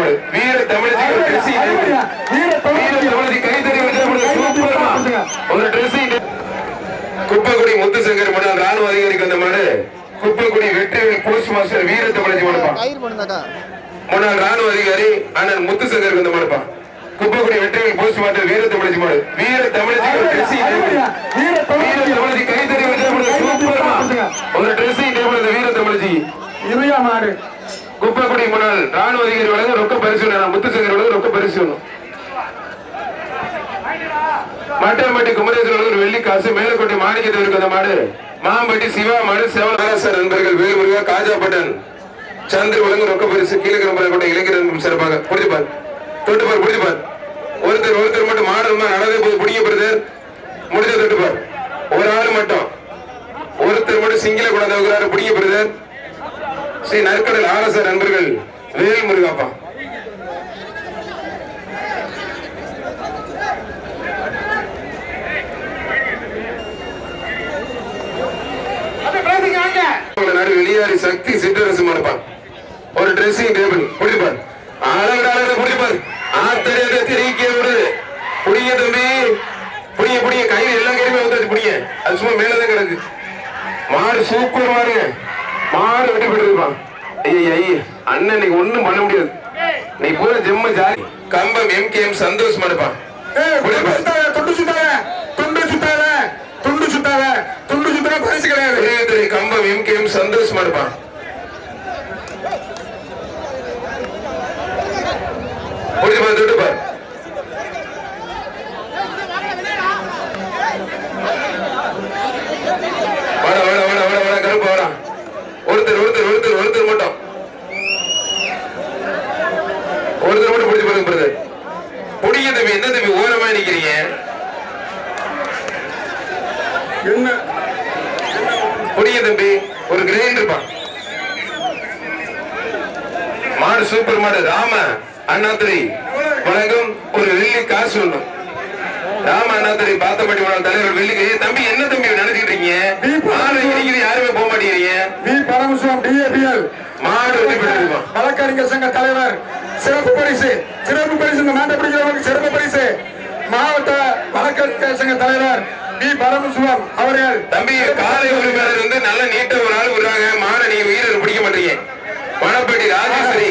மாடு வீர தமிழச்சி ஒரு table. வீர தமிழச்சி கைத்தறி வச்சு சூப்பர்மா ஒரு table. குப்பக்குடி முத்துசங்கர் முன்னாள் ராணுவ அதிகாரிக்கு வந்த மாடு குப்பக்குடி வெற்றிவேல் போஸ்ட் மாஸ்டர் வீர தமிழச்சி மாடுப்பா கயிறு பண்ணுதாக்கா முன்னாள் ராணுவ அதிகாரி அண்ணன் முத்துசங்கருக்கு வந்த மாடுப்பா குப்பக்குடி வெற்றிவேல் போஸ்ட் மாஸ்டர் வீர தமிழச்சி மாடு வீர தமிழச்சி ஒரு table. வீர தமிழச்சி கைத்தறி வச்சு சூப்பர்மா ஒரு இந்த வீர தமிழச்சி இவையா மாடு. குப்பக்குடி முன்னாள் ராணுவ அதிகாரி வழங்க ரொக்க பரிசு வேணும். முத்துசங்கர் வழங்க ரொக்க பரிசு வேணும். மட்டம்பட்டி குமரேசன் வழங்க வெள்ளி காசு. மேலக்கோட்டை மாணிக்கத்தவருக்கு அந்த மாடு. மாம்பட்டி சிவா மாடு. செவலாசர் நண்பர்கள் வேல்முருகா காஜாப்பட்டன் சந்திர வழங்க ரொக்க பரிசு. கீழக்கிரம்பலக்கோட்டை இளைஞர் சிறப்பாக. புரிஞ்சுப்பார். தொட்டுப்பார் புரிஞ்சுப்பார். ஒருத்தர் ஒருத்தர் மட்டும் மாடல் நடந்தே போய் பிடிங்க பிரதர். முடிஞ்ச தொட்டுப்பார். ஒரு ஆள் மட்டும். ஒருத்தர் மட்டும் சிங்கில குழந்தை பிடிங்க பிரதர். ஸ்ரீ நற்கடல் ஆலசர் நண்பர்கள் வேல் முருகாப்பா. வெளியாரி சக்தி சிற்றரசு மறுப்பான் ஒரு ட்ரெஸ்ஸிங் டேபிள் குடிப்பார். அழகு குடிப்பார். ஆத்தரியத்தை ஆத்தரையாக தெரிவிக்க விடு. புடிங்க தம்பி புடிங்க புடிங்க. கையில் எல்லாம் கையுமே வந்து புடிங்க. அது சும்மா மேலதான் கிடக்கு. மாடு சூப்பர் மாடுங்க. மாடு வெட்டி போட்டுருப்பான் ஐயா ஐயா அண்ணன் இன்னைக்கு ஒண்ணும் பண்ண முடியாது. நீ பூரா ஜெம்ம ஜாலி. கம்பம் எம்கேஎம் சந்தோஷ் மாடுப்பான் துண்டு சுத்தாத துண்டு சுத்தாத துண்டு சுத்தாத துண்டு சுத்தா பரிசு கிடையாது. கம்பம் எம்கேஎம் சந்தோஷ் மாடுப்பான் புரியுது தொட்டு பார் வாடா வாடா வாடா வாடா வாடா கருப்பு வாடா ஒருத்தர் ஒருத்தர் ஒருத்தர் ஒருத்தர் மட்டும் ஒருத்தர் மட்டும் பிடிச்சு பாருங்க பிரதர் பிடிங்க தம்பி என்ன தம்பி ஓரமா நிக்கிறீங்க? என்ன? புடிங்க தம்பி ஒரு இருப்பான் மாடு சூப்பர் மாடு ராம அண்ணாதுரை வழங்கும் ஒரு வெள்ளி காசு ஒண்ணும் ராம அண்ணாதுரை பாத்தமட்டி மணல் தலைவர் வெள்ளி தம்பி என்ன தம்பி நினைச்சிட்டு இருக்கீங்க? யாருமே போக மாட்டேங்கிறீங்க? மாடு வழக்கறிஞர் சங்க தலைவர் சிறப்பு பரிசு சிறப்பு பரிசு இந்த நாட்டை பிடிக்கிறவங்களுக்கு சிறப்பு பரிசு. மாவட்ட வழக்கறிஞர் சங்க தலைவர் வி பரமசிவம் அவர்கள். தம்பி காலை உரிமையாளர் வந்து நல்ல நீட்ட ஒரு ஆள் விடுறாங்க. மாடை நீங்க வீரர் பிடிக்க மாட்டீங்க. வனப்பட்டி ராஜேஸ்வரி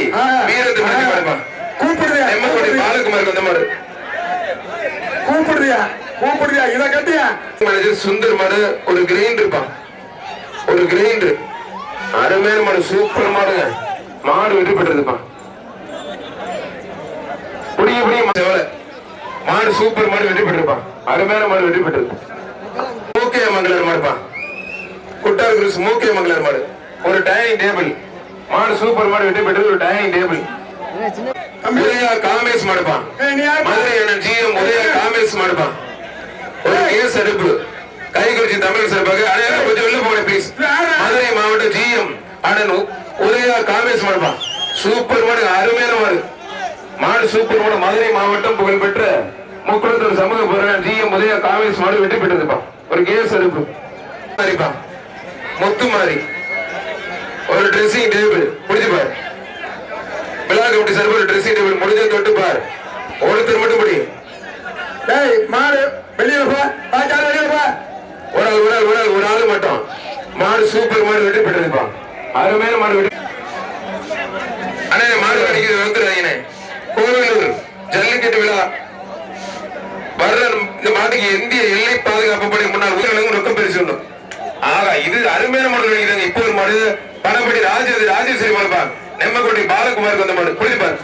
வீரத்தை பிடிச்சு பாருப்பான் கூப்பிடுறியா? எம்மக்கோட்டை பாலகுமாருக்கு வந்த மாடு கூப்பிடுறியா? கூப்பிடுறியா? இத கட்டியா மேனேஜர் சுந்தர் மாடு ஒரு கிரைண்டர் இருப்பான். ஒரு கிரைண்டர் அருமையான மாடு சூப்பர் மாடுங்க. மாடு வெற்றி பெற்றிருப்பான். புரிய புரிய மாடு சூப்பர் மாடு வெற்றி பெற்றிருப்பான். அருமையான மாடு வெற்றி பெற்றது. மூக்கிய மங்களர் மாடுப்பான் குட்டார் குருஸ் மூக்கிய மங்களர் மாடு. ஒரு டைனிங் டேபிள் மாடு சூப்பர் மாடு வெற்றி பெற்றது ஒரு டைனிங் டேபிள் உதயா காமேஷ் மாடுப்பான் மதுரை ஜிஎம் உதயா காமேஷ் மாடுப்பான் ஒரு கேஸ் அடுப்பு. கைகுறிச்சி தமிழ் சிறப்பாக அனைவரும் கொஞ்சம் வெளில போன பிளீஸ் மதுரை மாவட்ட ஜிஎம் அண்ணன் உதயா காமேஸ் மாடுப்பான் சூப்பர் மாடு அருமையான மாடு. மாடு சூப்பர் மாடு மதுரை மாவட்டம் புகழ்பெற்ற முக்குளத்தூர் சமூக போராட்ட ஜிஎம் உதயா காமேஷ் மாடு வெற்றி பெற்றதுப்பா. ஒரு கேஸ் அடுப்பு மாறிப்பா முத்து மாறி. ஒரு ட்ரெஸ்ஸிங் டேபிள் புடிச்சு பாரு. விழா கமிட்டி சார்பில் ஒரு ட்ரெஸ்ஸிங் டேபிள் முடிஞ்ச தொட்டு பார். ஒருத்தர் மட்டும் முடியும் டேய் மாடு வெளியில போ பாச்சால வெளியில போ ஒரு ஆள் ஒரு ஆள் ஒரு ஆள் ஒரு ஆள் மட்டும். மாடு சூப்பர் மாடு வெட்டி பெற்றிருப்பா அருமையான மாடு வெட்டி அண்ணே மாடு கடிக்கிறது வந்துடுறீங்கண்ணே கோவிலூர் ஜல்லிக்கட்டு விழா. வர்ற இந்த மாட்டுக்கு இந்திய எல்லை பாதுகாப்பு படை முன்னாள் உயிரிழங்கும் ரொக்கம் பரிசு ஆகா இது அருமையான மாடு கிடைக்கிறாங்க இப்போ ஒரு மாடு பணப்படி ராஜ ராஜேஸ்வரி மாடுப்பா நெம்மக்கோட்டை பாலகுமாருக்கு வந்த மாடு. புரிஞ்சுப்பார்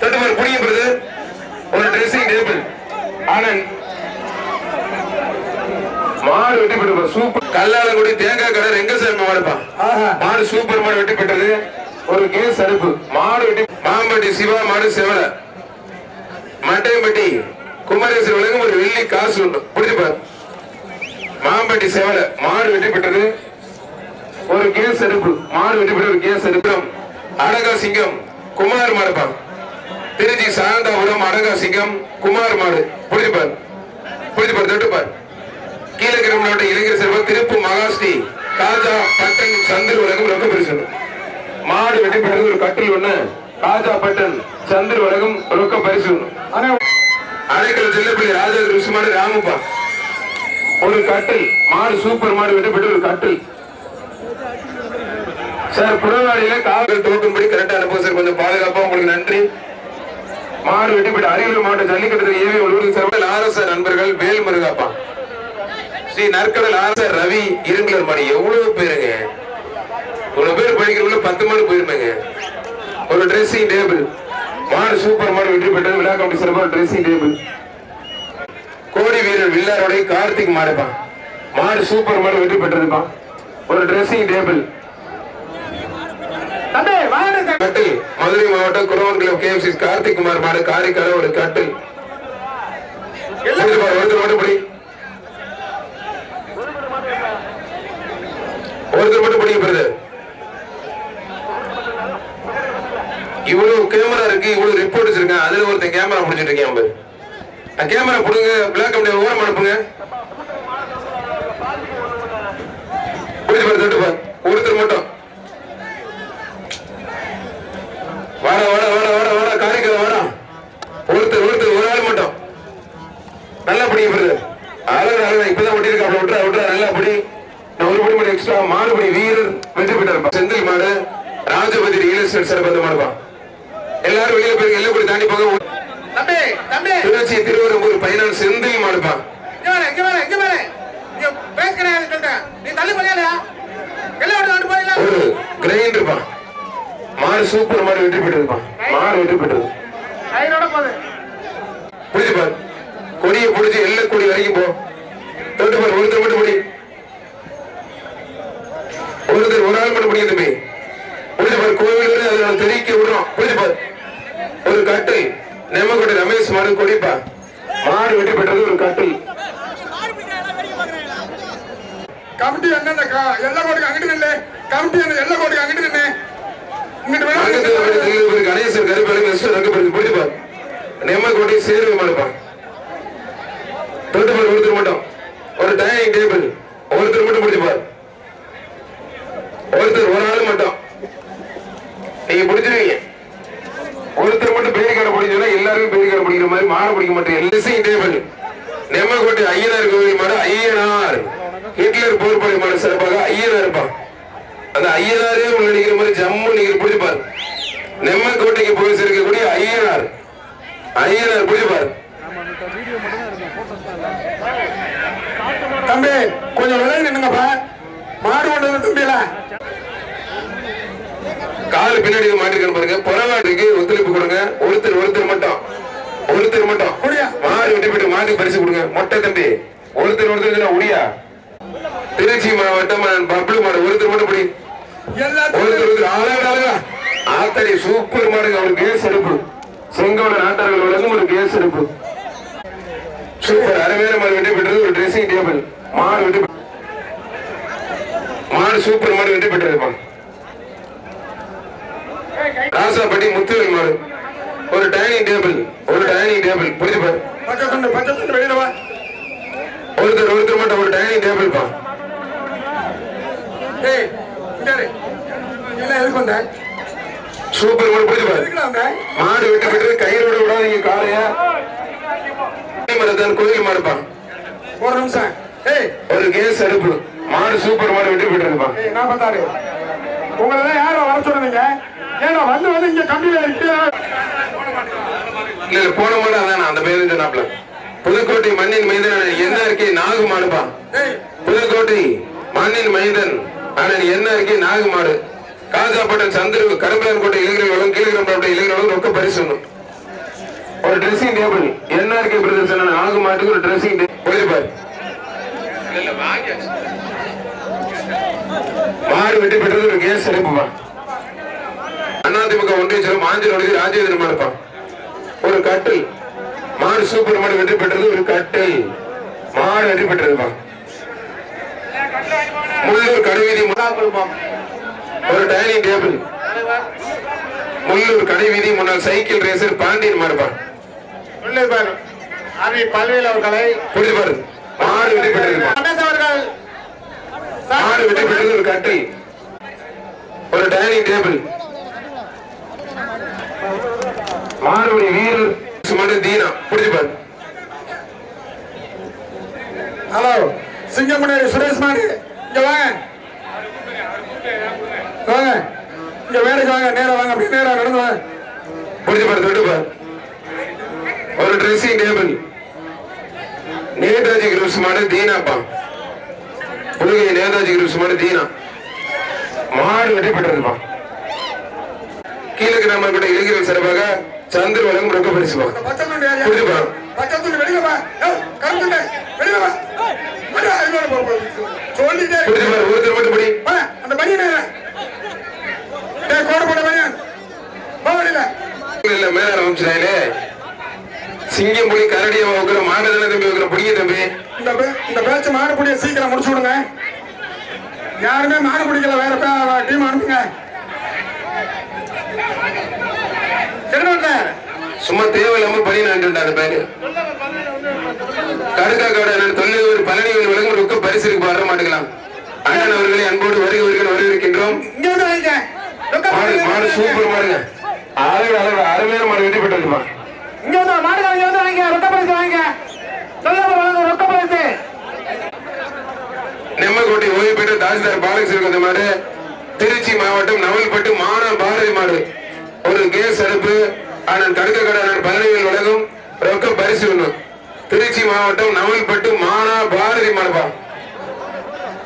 தொட்டுப்பார் புடிங்க பிறகு ஒரு ட்ரெஸ்ஸிங் டேபிள் ஆனந்த் மாடு வெட்டி பெற்று சூப்பர். கல்லாலங்குடி தேங்காய் கடை ரெங்கசாமி மாடுப்பா ஆஹா. மாடு சூப்பர் மாடு வெட்டி பெற்றது. ஒரு கேஸ் அடுப்பு. சிவா மாடு செவல மட்டையம்பட்டி குமரேசர் விலங்கும் ஒரு வெள்ளி காசு உண்டு. புரிஞ்சுப்பார் மாம்பட்டி செவல மாடு வெட்டி பெற்றது. ஒரு கேஸ் அடுப்பு மாடு வெட்டி பெற்ற ஒரு கேஸ் அடுப்பு அடகா சிங்கம் குமார் மாடுப்பா திருச்சி சாயந்தாபுரம் அடகா சிங்கம் குமார் மாடு. புரிஞ்சுப்பார் புரிஞ்சுப்பார் தொட்டுப்பார் கீழக்கிரம் மாவட்ட இளைஞர் செல்வம் திருப்பு மகாஸ்ரீ காஜா பட்டன் சந்திர உலகம் ரொம்ப பெருசு மாடு வெட்டி பெற்றது ஒரு கட்டில் ஒண்ணு. ராஜா பட்டன் சந்திர ஆனா அடைக்கல் செல்லப்பள்ளி ராஜா ருசிமாடு ராமப்பா. ஒரு கட்டில் மாடு சூப்பர் மாடு வெட்டப்பட்டு ஒரு கட்டில். சார் புறவாடியில காவல் தோட்டும்படி கரெக்டா அனுப்புங்க சார். கொஞ்சம் பாதுகாப்பா உங்களுக்கு நன்றி. மாடு வெட்டிப்பட்டு அரியலூர் மாவட்ட ஜல்லிக்கட்டு ஏவி உள்ளூர் சார்பில் ஆர்எஸ்ஆர் நண்பர்கள் வேல் முருகாப்பா ஸ்ரீ நற்கடல் ஆர்எஸ்ஆர் ரவி இருங்கலர் மாடி. எவ்வளவு பேருங்க? இவ்வளவு பேர் படிக்கிறவங்க பத்து மாடு போயிருப்பாங்க. ஒரு ட்ரெஸ்ஸிங் டேபிள் மாடு சூப்பர் மாடு வெற்றி பெற்றது. விழா கமிட்டி சார்பாக ட்ரெஸ்ஸிங் டேபிள் கோடி வீரர் வில்லாருடைய கார்த்திக் மாடுப்பான் மாடு சூப்பர் மாடு வெற்றி பெற்றிருப்பான் ஒரு ட்ரெஸ்ஸிங் டேபிள் கட்டில். மதுரை மாவட்டம் குரோவன் கிளப் கேஎம்சி கார்த்திக் குமார் மாடு காரைக்கால ஒரு கட்டில். ஒருத்தர் மட்டும் படி. ஒருத்தர் மட்டும் படிக்க பிரதர் இவ்வளவு கேமரா இருக்கு இவ்வளவு ரிப்போர்ட்ஸ் இருக்கு அதுல ஒருத்தன் கேமரா பிடிச்சிட்டு இருக்கேன் பாரு. கேமரா கொடுங்க பிளாக் அண்ட் ஓரம் அனுப்புங்க. புரியுது பாரு தொட்டு பாரு ஒருத்தர் மட்டும் வாடா வாடா வாடா வாடா வாடா காரைக்கால வாடா ஒருத்தர் ஒருத்தர் ஒரு ஆள் மட்டும் நல்லா பிடிங்க பிரதர் அழகு அழகு இப்பதான் ஒட்டியிருக்காப்ல விட்டுறா விட்டுறா நல்லா பிடி நான் ஒரு படி மட்டும் எக்ஸ்ட்ரா மாடுபடி வீரர் வெற்றி பெற்றார் செந்தில் மாடு ராஜபதி ரியல் எஸ்டேட் சிறப்பு மாடுப்பா எல்லாரும் வெளியில போய் எல்லாம் கூட தாண்டி போக தம்பி தம்பி திருச்சி திருவரம்பூர் பைனான் செந்தில் மாடுப்பா இங்க வர இங்க வர இங்க வர இங்க பேஸ் கிடையாது சொல்லிட்டேன் நீ தள்ளி போறியா எல்லாம் விட்டு வந்து போறீங்களா? ஒரு கிரைண்டர்ப்பா மாடு சூப்பர் மாடு வெற்றி பெற்றதுப்பா மாடு வெற்றி பெற்றது. கயிறோட போகுது. புரிஞ்சு பாரு. கொடியை பிடிச்சி எல்லை கொடி வரைக்கும் போ. தொட்டு பாரு ஒருத்தர் மட்டும் பிடி ஒருத்தர் ஒரு ஆள் மட்டும் பிடிங்க தம்பி. புரிஞ்சு பாரு கோவில் அதுல தெரிவிக்க விடுறோம். புரிஞ்சு பாரு. ஒரு கட்டில் நெம்மக்கோட்டை ரமேஷ் மாடு கொடிப்பா. மாடு வெட்டி பெற்றது ஒரு கட்டில். கமிட்டி என்ன எல்லா கோட்டுக்கு அங்கிட்டு நின்று கமிட்டி என்ன எல்லா கோட்டுக்கு அங்கிட்டு பேரு கணேசன் பாரு நெம்மக்கோட்டை சேர்வு மாடுப்பா தொட்டு பாரு ஒருத்தர் மட்டும். ஒரு டைனிங் டேபிள் ஒருத்தர் மட்டும் பிடிச்சு பாரு ஒருத்தர் ஒரு ஆள் மட்டும் நீங்க பிடிச்சிருவீங்க ஒருத்தர் மட்டும் பேரு கடை பிடிச்சா எல்லாருக்கும் பேரு கடை யாரும் பிடிக்க மாட்டேன். எல்எஸ்சி டேபிள் நெம்மக்கோட்டை ஐயனார் கோவில் மாடு ஐயனார். ஹிட்லர் போர்படை மாடு சிறப்பாக ஐயனார் இருப்பான் அந்த ஐயனாரே உள்ள நிக்கிற மாதிரி ஜம்மு நீங்க பிடிச்சு பாரு. நெம்மக்கோட்டைக்கு போய் சேர்க்கக்கூடிய ஐயனார். ஐயனார் பிடிச்சு தம்பி கொஞ்சம் விலகி நின்னுங்கப்பா. மாடு கொண்டு வந்து தம்பியில. காலு பின்னாடி மாட்டிருக்கேன் பாருங்க. புறவாட்டுக்கு ஒத்துழைப்பு கொடுங்க. ஒருத்தர் ஒருத்தர் மட்டும். ஒருத்தர் மட்டும். மாடு விட்டு விட்டு மாட்டுக்கு பரிசு கொடுங்க. மொட்டை தம்பி ஒருத்தர் ஒருத்தர் உடியா. திருச்சி மாவட்டம் பப்ளு மாடு ஒருத்தர் மட்டும் படி. ஒருத்தர் ஒருத்தர் அழகா அழகா. ஆத்தடி சூப்பர் மாடுங்க ஒரு கேஸ் எடுப்பு செங்கோட நாட்டார்கள் வழங்கும் ஒரு கேஸ் எடுப்பு சூப்பர் அருமையான மாடு வெட்டி பெற்றது ஒரு ட்ரெஸ்ஸிங் டேபிள் மாடு வெட்டி மாடு சூப்பர் மாடு வெட்டி பெற்றதுப்பா ராசாப்பட்டி முத்துவேல் மாடு. ஒரு டைனிங் டேபிள் ஒரு டைனிங் டேபிள் புரிஞ்சு பாரு? பச்சை துண்டு வெளியில வா. ஒருத்தர் ஒருத்தர் மட்டும் ஒரு டைனிங் டேபிள் பா. ஏய். இதெல்லாம் எதுக்கு வந்த? சூப்பர் மாடு புரிஞ்சு பாரு? மாடு வெட்டி பெற்றது கையோட விடாதீங்க காலைய மரத்தான் கோயில் மாடுப்பா ஒரு நிமிஷம். ஏய் ஒரு கேஸ் அடுப்பு. மாடு சூப்பர் மாடு வெட்டி பெற்றிருப்பா ஏய் நாற்பத்தாறு உங்களை யாரும் வர சொன்னீங்க ஏன்னா வந்து வந்து இங்க கம்பியில இருக்கு. இல்ல இல்ல போன மாடு அதான் அந்த பேரு சொன்னாப்ல புதுக்கோட்டை மண்ணின் மைதன் என்ன இருக்கே நாகு மாடுப்பா புதுக்கோட்டை மண்ணின் மைதன். அண்ணன் என்ன இருக்கே நாகு மாடு காஜாப்பட்டன் சந்திரு கரும்பலன் கோட்டை இளைஞர்களும் கீழகிரம்பட்ட இளைஞர்களும் ரொக்க பரிசு. ஒரு ட்ரெஸ்ஸிங் டேபிள் என்ன இருக்கே பிரதர்ஸ் நாகு மாட்டுக்கு ஒரு ட்ரெஸ்ஸிங் டேபிள் போயிட்டு பாரு. மாடு வெட்டி பெற்றது ஒரு கேஸ் அனுப்புப்பா அதிமுக ஒன்றிய செயலர் மாஞ்சல் ராஜேந்திரன் மாடுப்பா ஒரு கட்டில் மாடு சூப்பர் மாடு வெற்றி பெற்றது ஒரு கட்டில் மாடு வெற்றி பெற்றதுப்பா முள்ளூர் கடைவீதி ஒரு டைனிங் டேபிள் முள்ளூர் கடைவீதி முன்னாள் சைக்கிள் ரேசர் பாண்டியன் பாரு. அரி பல்வேல் அவர்களை புரிஞ்சு பாரு. மாடு வெற்றி அவர்கள். மாடு வெற்றி பெற்றது ஒரு கட்டில். ஒரு டைனிங் டேபிள் மாடுபடி வீரர் மாடு தீனா. புடிச்சு பாரு. ஹலோ சிங்கமணி சுரேஷ் மாடி. இங்க வாங்க. வாங்க. இங்க வேலைக்கு வாங்க நேரா வாங்க அப்படி நேரா நடந்து வாங்க. புடிச்சு பாரு தொட்டு பாரு. ஒரு ட்ரெஸ்ஸிங் டேபிள் நேதாஜி குரூப்ஸ் மாடு தீனாப்பா. புதுகை நேதாஜி குரூப்ஸ் மாடு தீனா. மாடு வெற்றி பெற்றதுப்பா. கீழே கிராம கூட இளைஞர்கள் சிறப்பாக சந்திர வழங்கும் ரொக்க பரிசுப்பா பச்சை துண்டு யாரு? புரியுது பா. பச்சை துண்டு வெளியில வா துண்டு வெளியில வா. சொல்லிட்டே ஒருத்தர் மட்டும் படி அந்த. டேய், கோடு போட்ட பனியன். போ வெளியில. இல்ல மேல ஆரம்பிச்சிட்டாங்களே சிங்கம் புலி கரடியை வைக்கிற மாடு தானே தம்பி வைக்கிற பிடிங்க தம்பி இந்த இந்த பேட்ச் மாடு பிடிய சீக்கிரம் முடிச்சு விடுங்க யாருமே மாடு பிடிக்கல வேற டீம் அனுப்புங்க என்ன பண்ற? சும்மா தேவையில்லாம பணி நான்ட்டு அந்த பேரு கடுக்கா காடு தொழிலூர் பழனிகள் விலங்கு ரொக்க பரிசுக்கு வர மாட்டேங்கலாம் அண்ணன் அவர்களை அன்போடு வருக வருக வரவேற்கின்றோம். மாடு. மாடு சூப்பர் மாடுங்க. அழகு அழகு அருமையான மாடு வெற்றி பெற்றிருப்பா இங்க வந்து வா, மாடுகாரங்க இங்க வந்து வாங்கிக்க ரொக்க பரிசு வாங்கிக்க நல்லவர் வழங்க ரொக்க பரிசு. நெம்மக்கோட்டை ஓய்வு பெற்ற தாசில்தார் பாலகிருஷ்ணன் மாடு. திருச்சி மாவட்டம் நவல்பட்டு மானா பாரதி மாடு. ஒரு கேஸ் அடுப்பு. அண்ணன் கடுக்க கடை அண்ணன் வழங்கும் ரொக்க பரிசு ஒண்ணு திருச்சி மாவட்டம் நவல்பட்டு மானா பாரதி மாடுப்பா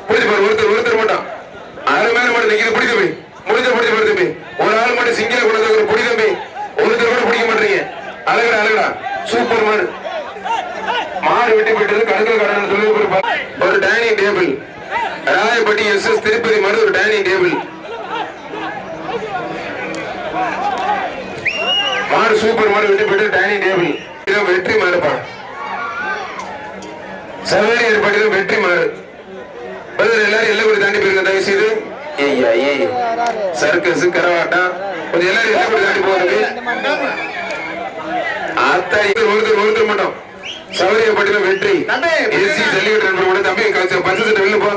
பிடிச்சு பாரு ஒருத்தர் ஒருத்தர் மட்டும். அருமையான மட்டும் நிக்கிறது பிடி தம்பி முடிஞ்ச பிடிச்சு பாரு தம்பி ஒரு ஆள் மட்டும் சிங்கில கொண்டு வந்து ஒரு பிடி தம்பி. ஒருத்தர் கூட பிடிக்க மாட்டீங்க. அழகடா அழகடா. சூப்பர் மாடு. மாடு வெட்டி போயிட்டது கடுக்கல் கடன் சொல்லி ஒரு dining table Rayappatti S S Tirupati மாதிரி ஒரு டைனிங் டேபிள் மாடு சூப்பர் மாடு வெட்டி போயிட்டு டைனிங் டேபிள் இது வெற்றி மாடுப்பா சவேரி ஏற்பாட்டிலும் வெற்றி மாடு பதில் எல்லாரும் எல்லாம் கூட தாண்டி போயிருங்க தயவு செய்து சர்க்கஸ் கரவாட்டம். கொஞ்சம் எல்லாரும் எல்லாம் கூட தாண்டி அத்தா இவர் ஒருத்தர் ஒருத்தர் மட்டும். சௌரியப்பட்டினம் வெற்றி. தம்பி, ஏசி ஜல்லிக்கட்டு நண்பர் கூட தம்பி பச்சை சட்டை வெளில போ.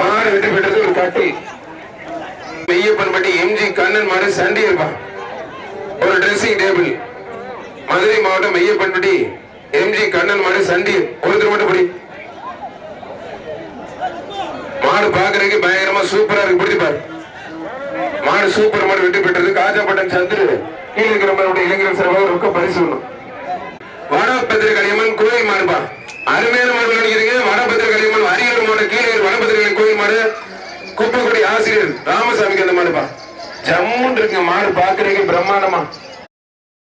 மாடு வெற்றி பெற்றது ஒரு கட்டி மெய்யப்பன் பட்டி எம்ஜி கண்ணன் மாடு சண்டி இருப்பான் ஒரு ட்ரெஸ்ஸிங் டேபிள் மதுரை மாவட்டம் மெய்யப்பன் எம்ஜி கண்ணன் மாடு சண்டி ஒருத்தர் மட்டும் படி. மாடு பாக்குறதுக்கு பயங்கரமா சூப்பரா இருக்கு பிடிப்பாரு மாடு சூப்பர் மாடு வெற்றி பெற்றது காஜாப்பட்டன் சந்திரு கீழே இருக்கிற மாதிரி இளைஞர் சிறப்பாக ரொக்க பரிசு ஒண்ணும் வடபத்திர களியம்மன் கோயில் மாடுபா அருமையான மாடு நினைக்கிறீங்க வடபத்திர களியம்மன் அரியலூர் மாடு கீழே வடபத்திர கோயில் மாடு. குப்பக்குடி ஆசிரியர் ராமசாமிக்கு அந்த மாடுபா ஜம்முன்னு இருக்குங்க. மாடு பாக்குறதுக்கு பிரம்மாண்டமா.